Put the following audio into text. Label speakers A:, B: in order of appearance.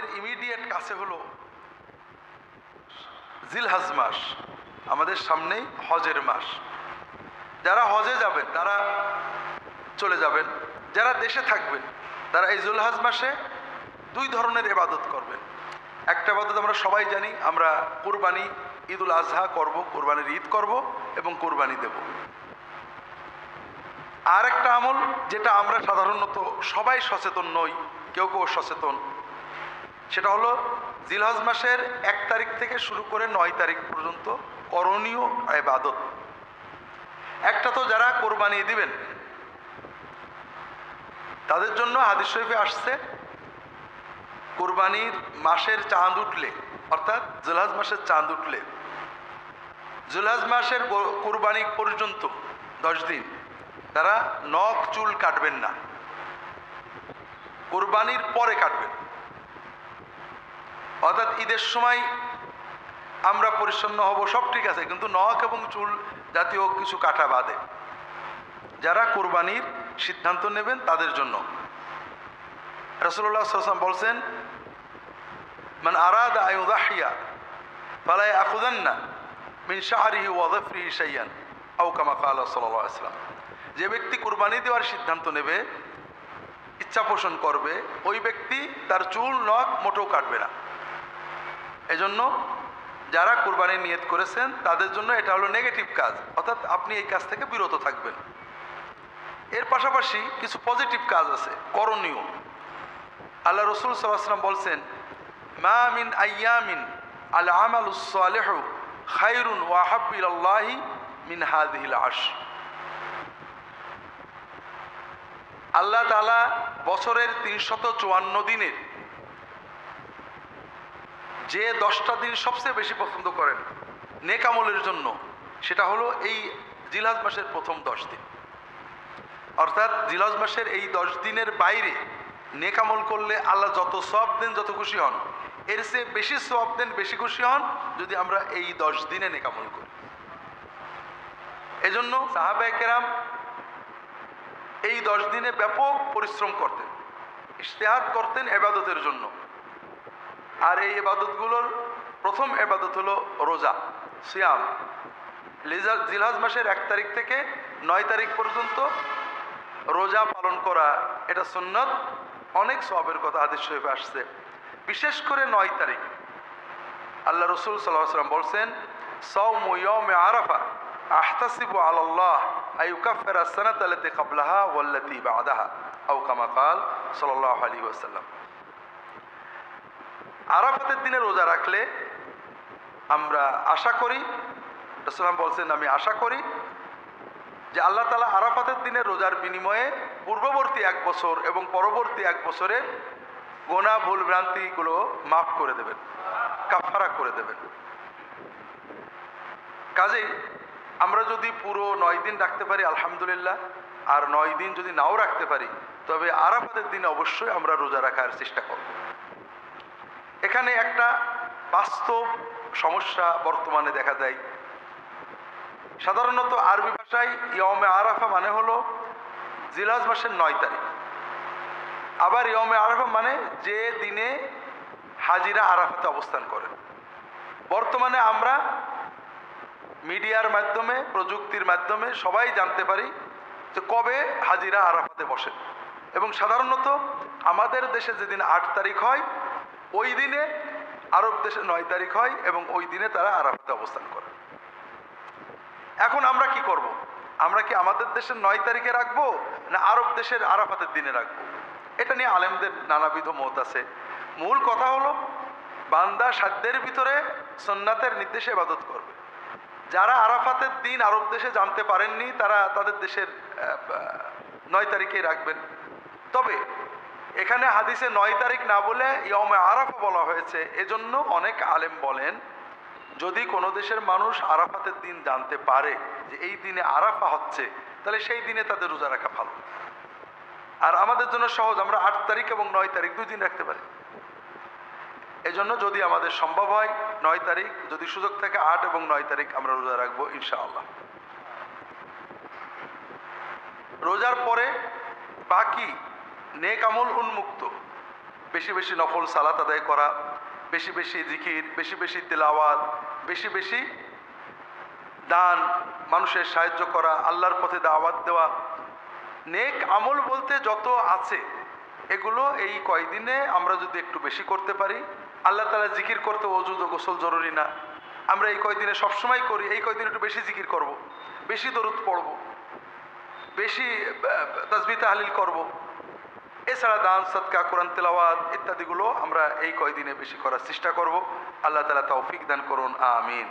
A: আমাদের ইমিডিয়েট কাছে হলো জিলহাজ মাস, আমাদের সামনেই হজের মাস। যারা হজে যাবেন, তারা চলে যাবেন, যারা দেশে থাকবেন, তারা এই জুলহাজ মাসে দুই ধরনের এবাদত করবেন। একটা এবাদত আমরা সবাই জানি, আমরা কোরবানি ঈদুল আজহা করব, কোরবানির ঈদ করব এবং কোরবানি দেব। আর একটা আমল, যেটা আমরা সাধারণত সবাই সচেতন নই, কেউ কেউ সচেতন সেটা হলো জিলহজ মাসের এক তারিখ থেকে শুরু করে নয় তারিখ পর্যন্ত করণীয় এবাদত একটা তো যারা কোরবানি দিবেন, তাদের জন্য হাদিস শরীফে আসছে, কোরবানির মাসের চাঁদ উঠলে, অর্থাৎ জুলহাজ মাসের চাঁদ উঠলে, জুলহাজ মাসের কোরবানি পর্যন্ত দশ দিন তারা নখ চুল কাটবেন না, কোরবানির পরে কাটবেন। অর্থাৎ ঈদের সময় আমরা পরিচ্ছন্ন হব, সব ঠিক আছে, কিন্তু নখ এবং চুল জাতীয় কিছু কাটা বাদে। যারা কোরবানির সিদ্ধান্ত নেবেন তাদের জন্য। রসুল্লাহ সাল্লাম বলছেন, মান আরাদ আয়ুদাহিয়া ফালাই আকুদান্না মিন শাহরিহি ওয়াদফরিহি শাইয়ান আউ কামা কালা সাল্লাহ যে ব্যক্তি কোরবানি দেওয়ার সিদ্ধান্ত নেবে, ইচ্ছা পোষণ করবে, ওই ব্যক্তি তার চুল, নখ মোটেও কাটবে না। এজন্য যারা কোরবানি নিয়ত করেছেন, তাদের জন্য এটা হলো নেগেটিভ কাজ। অর্থাৎ আপনি এই কাজ থেকে বিরত থাকবেন। এর পাশাপাশি কিছু পজিটিভ কাজ আছে, করণীয়। আল্লাহ রসুল সাল্লাম বলছেন, মা মিন আয়ামিন আল আমালুসালেহ খাইরুন ওয়াহাবিল আল্লাহি মিন হাদিহিল আশ আল্লাহ তালা বছরের তিনশত চুয়ান্ন দিনের যে দশটা দিন সবচেয়ে বেশি পছন্দ করেন নেকামলের জন্য, সেটা হলো এই জিলাজ মাসের প্রথম দশ দিন। অর্থাৎ জিলাজ মাসের এই দশ দিনের বাইরে নেকামল করলে আল্লাহ যত সব দেন, যত খুশি হন, এর চেয়ে বেশি সব দেন, বেশি খুশি হন যদি আমরা এই দশ দিনে নেকামল করি। এজন্য সাহাবায়ে কেরাম এই দশ দিনে ব্যাপক পরিশ্রম করতেন, ইশতেহাদ করতেন এবাদতের জন্য। আর এই এবাদতগুলোর প্রথম এবাদত হলো রোজা, সিয়াম। লিজা- জিলহাজ মাসের এক তারিখ থেকে নয় তারিখ পর্যন্ত রোজা পালন করা এটা সুন্নত। অনেক সবের কথা হাদিস শরীফে আসছে। বিশেষ করে নয় তারিখ। আল্লাহ রসুল সাল্লাম বলছেন সৌম ইয়মে আরাফা আহতাসিবু আল্লাহ আইউকাফের আসানাত আলাতি কাবলাহা ওয়াল্লাতি বাদাহা আউ কামা কাল সাল্লাহ আলী ওয়াসাল্লাম। আরাফাতের দিনে রোজা রাখলে আমরা আশা করি রসুলাম বলছেন, আমি আশা করি যে আল্লাহ তালা আরাফাতের দিনে রোজার বিনিময়ে পূর্ববর্তী এক বছর এবং পরবর্তী এক বছরে গোনা ভুল ভ্রান্তিগুলো মাফ করে দেবেন কাফারা করে দেবেন। কাজেই আমরা যদি পুরো নয় দিন রাখতে পারি, আলহামদুলিল্লাহ, আর নয় দিন যদি নাও রাখতে পারি, তবে আরাফাতের দিনে অবশ্যই আমরা রোজা রাখার চেষ্টা করব। এখানে একটা বাস্তব সমস্যা বর্তমানে দেখা যায় সাধারণত আরবি ভাষায় ইয়মে আরাফা মানে হলো জিলাজ মাসের নয় তারিখ। আবার ইয়মে আরাফা মানে যে দিনে হাজিরা আরাফাতে অবস্থান করেন বর্তমানে আমরা মিডিয়ার মাধ্যমে, প্রযুক্তির মাধ্যমে সবাই জানতে পারি যে কবে হাজিরা আরাফাতে বসে। এবং সাধারণত আমাদের দেশে যেদিন আট তারিখ হয় ওই দিনে আরব দেশে নয় তারিখ হয় এবং ওই দিনে তারা আরাফাতে অবস্থান করে। এখন আমরা কি করব। আমরা কি আমাদের দেশের নয় তারিখে রাখব না আরব দেশের আরাফাতের দিনে রাখব? এটা নিয়ে আলেমদের নানাবিধ মত আছে। মূল কথা হলো, বান্দা সাধ্যের ভিতরে সন্ন্যাতের নির্দেশে ইবাদত করবে। যারা আরাফাতের দিন আরব দেশে জানতে পারেননি, তারা তাদের দেশের নয় তারিখেই রাখবেন। তবে এখানে হাদিসে নয় তারিখ না বলে ইয়মে আরাফা বলা হয়েছে। এজন্য অনেক আলেম বলেন, যদি কোনো দেশের মানুষ আরাফাতের দিন জানতে পারে যে এই দিনে আরাফা হচ্ছে, তাহলে সেই দিনে তাদের রোজা রাখা ভালো। আর আমাদের জন্য সহজ, আমরা আট তারিখ এবং নয় তারিখ দুই দিন রাখতে পারি। এজন্য যদি আমাদের সম্ভব হয়, নয় তারিখ, যদি সুযোগ থাকে, আট এবং নয় তারিখ আমরা রোজা রাখব ইনশাআল্লাহ। রোজার পরে বাকি নেক আমল উন্মুক্ত বেশি বেশি নফল সালাত আদায় করা, বেশি বেশি জিকির, বেশি বেশি তেলাওয়াত, বেশি বেশি দান, মানুষের সাহায্য করা, আল্লাহর পথে দাওয়াত দেওয়া নেক আমল বলতে যত আছে, এগুলো এই কয়দিনে আমরা যদি একটু বেশি করতে পারি, আল্লাহ তালা জিকির করতে অজুদ গোসল জরুরি না আমরা এই কয়দিনে সবসময় করি, এই কয়দিন একটু বেশি জিকির করব। বেশি দরুদ পড়ব, বেশি তসবি তাহলিল করব। এছাড়া দান সৎকা কোরআন, তেলাওয়াত ইত্যাদিগুলো আমরা এই কয়দিনে বেশি করার চেষ্টা করব। আল্লাহ তালা তৌফিক দান করুন, আমিন।